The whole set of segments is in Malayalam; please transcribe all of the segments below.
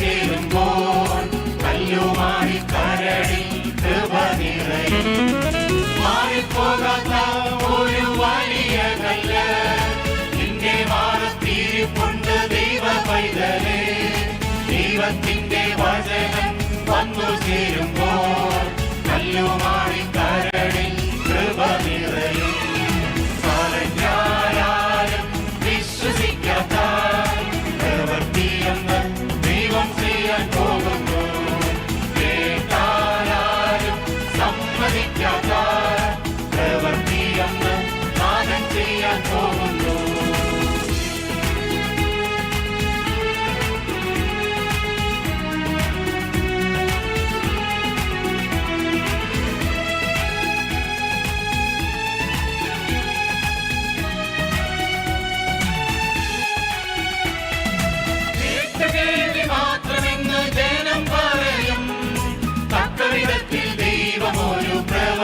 see them more.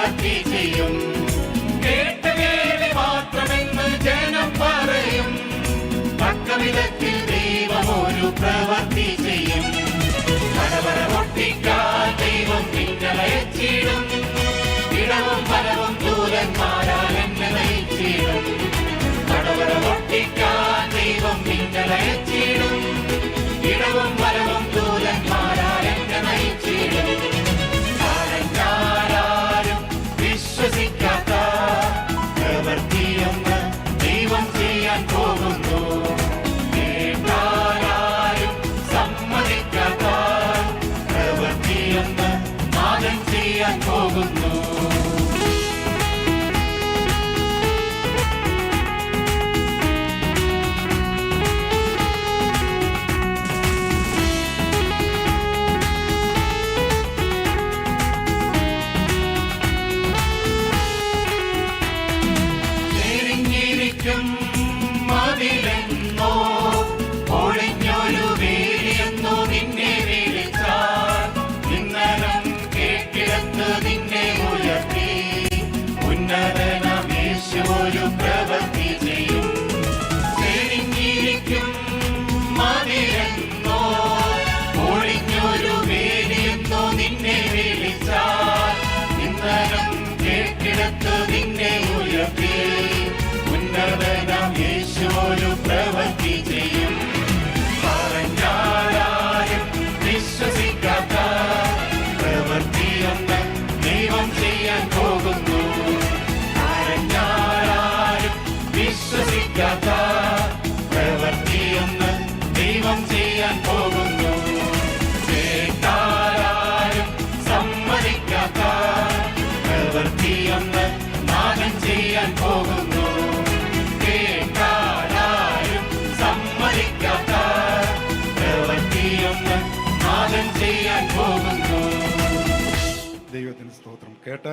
Победим! நிற்கும் ദൈവത്തിന് സ്തോത്രം. കേട്ടാൽ